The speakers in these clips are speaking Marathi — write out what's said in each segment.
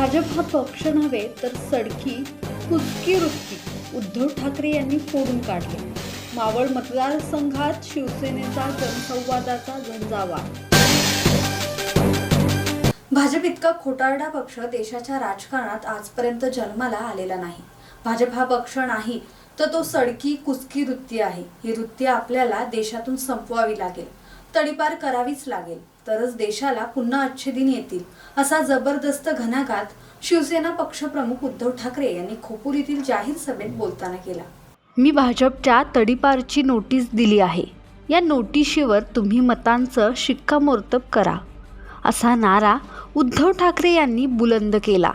भाजप हा पक्ष नव्हे तर सडकी कुदकी वृत्ती उद्धव ठाकरे यांनी फोडून काढले. मावळ मतदारसंघात शिवसेनेचा जनसंवादाचा झंझावा. भाजप इतका खोटारडा पक्ष देशाच्या राजकारणात आजपर्यंत जन्माला आलेला नाही. भाजप हा पक्ष नाही तर तो सडकी कुचकी वृत्ती आहे. ही वृत्ती आपल्याला देशातून संपवावी लागेल. तडीपार करावीच लागेल. तरच देशाला पुन्हा अच्छे दिन येतील असा जबरदस्त घणाघात शिवसेना पक्षप्रमुख उद्धव ठाकरे यांनी खोपूर येथील जाहीर सभेत बोलताना केला. मी भाजपच्या तडीपारची नोटीस दिली आहे. या नोटिशीवर तुम्ही मतांचं शिक्कामोर्तब करा असा नारा उद्धव ठाकरे यांनी बुलंद केला.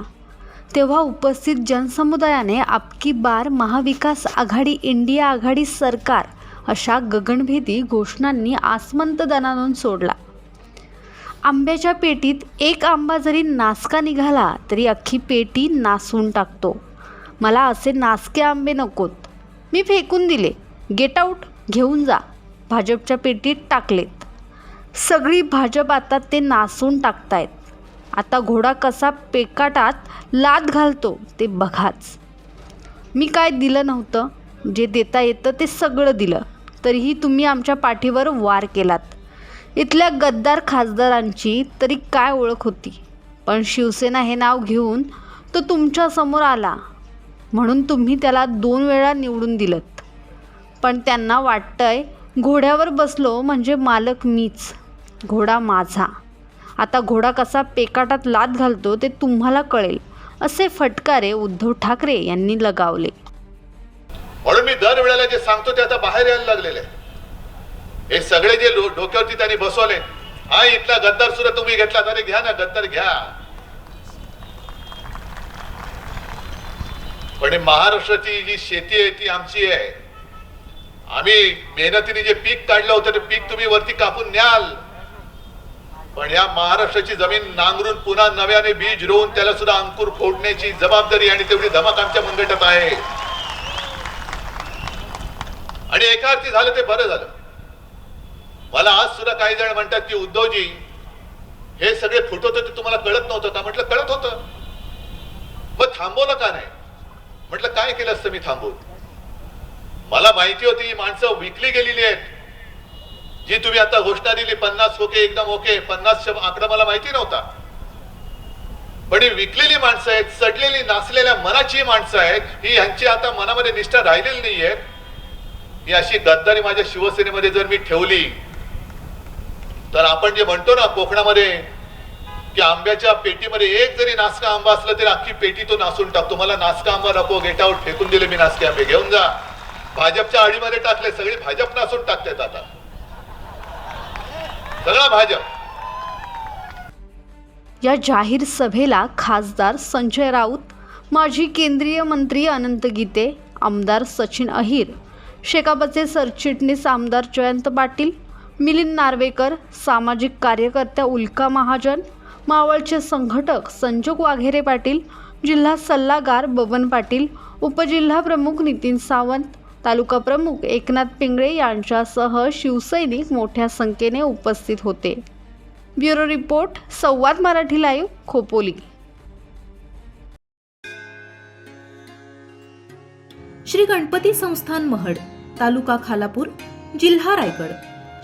तेव्हा उपस्थित जनसमुदायाने आपकी बार महाविकास आघाडी इंडिया आघाडी सरकार अशा गगनभेदी घोषणांनी आसमंत दणानून सोडला. आंब्याच्या पेटीत एक आंबा जरी नासका निघाला तरी अख्खी पेटी नासून टाकतो. मला असे नासके आंबे नकोत. मी फेकून दिले. गेट आऊट घेऊन जा. भाजपच्या पेटीत टाकलेत. सगळी भाजप आता ते नासून टाकतायत. आता घोडा कसा पेकाटात लात घालतो ते बघाच. मी काय दिलं नव्हतं? जे देता येतं ते सगळं दिलं. तरीही तुम्ही आमच्या पाठीवर वार केलात. इथल्या गद्दार खासदारांची तरी काय ओळख होती? पण शिवसेना हे नाव घेऊन तो तुमच्यासमोर आला. म्हणून तुम्ही त्याला दोन वेळा निवडून दिलत. पण त्यांना वाटतंय घोड्यावर बसलो म्हणजे मालक मीच. घोडा माझा. आता घोडा कसा पेकाटात लात घालतो ते तुम्हाला कळेल असे फटकारे उद्धव ठाकरे यांनी लगावले. म्हणून मी दर वेळेला जे सांगतो ते आता बाहेर यायला लागलेले आहे. हे सगळे जे लो- डोक्यावरती त्यांनी बसवले हा इथला गद्दार सुद्धा तुम्ही घेतला तरी घ्या ना गद्दार घ्या. पण महाराष्ट्राची जी शेती आहे ती आमची आहे. आम्ही मेहनतीने जे पीक काढलं होतं ते पीक तुम्ही वरती कापून न्याल. पण या महाराष्ट्राची जमीन नांगरून पुन्हा नव्याने बीज रोवून त्याला सुद्धा अंकुर फोडण्याची जबाबदारी आणि तेवढी धमक आमच्या मुंगटात आहे. आणि एका अर्थी झालं ते बरं झालं. मला आज सुद्धा काही जण म्हणतात की उद्धवजी हे सगळे फुटवत ते तुम्हाला कळत नव्हतं. का म्हटलं कळत होतं. मग थांबवलं का नाही? म्हटलं काय केलं असतं मी थांबवून मला माहिती होती ही माणसं विकली गेलेली आहेत. जी तुम्ही आता घोषणा दिली पन्नास ओके एकदम ओके पन्नास आकडा मला माहिती नव्हता. पण ही विकलेली माणसं आहेत सडलेली नाचलेल्या मनाची माणसं आहेत ही यांची आता मनामध्ये निष्ठा राहिलेली नाहीये. ही अशी गद्दारी माझ्या शिवसेनेमध्ये जर मी ठेवली तर आपण जे म्हणतो ना कोकणामध्ये की आंब्याच्या पेटीमध्ये एक जरी नासका आंबा असला तरी अख्खी पेटी तो नासून टाकतो मला नासका आंबा नको गेटावर फेकून दिले मी नासके आंबे. घेऊन जा. भाजपच्या आडीमध्ये टाकले सगळी भाजप नासून टाकतात आता. सगळा भाजप. या जाहीर सभेला खासदार संजय राऊत माजी केंद्रीय मंत्री अनंत गीते आमदार सचिन अहिर शेकापचे सरचिटणीस आमदार जयंत पाटील मिलिंद नार्वेकर सामाजिक कार्यकर्त्या उल्का महाजन मावळचे संघटक संजोग वाघेरे पाटील जिल्हा सल्लागार बबन पाटील उपजिल्हा प्रमुख नितीन सावंत तालुका प्रमुख एकनाथ पिंगळे यांच्यासह शिवसैनिक मोठ्या संख्येने उपस्थित होते. ब्युरो रिपोर्ट संवाद मराठी लाईव्ह खोपोली. श्री गणपती संस्थान महड तालुका खालापूर जिल्हा रायगड.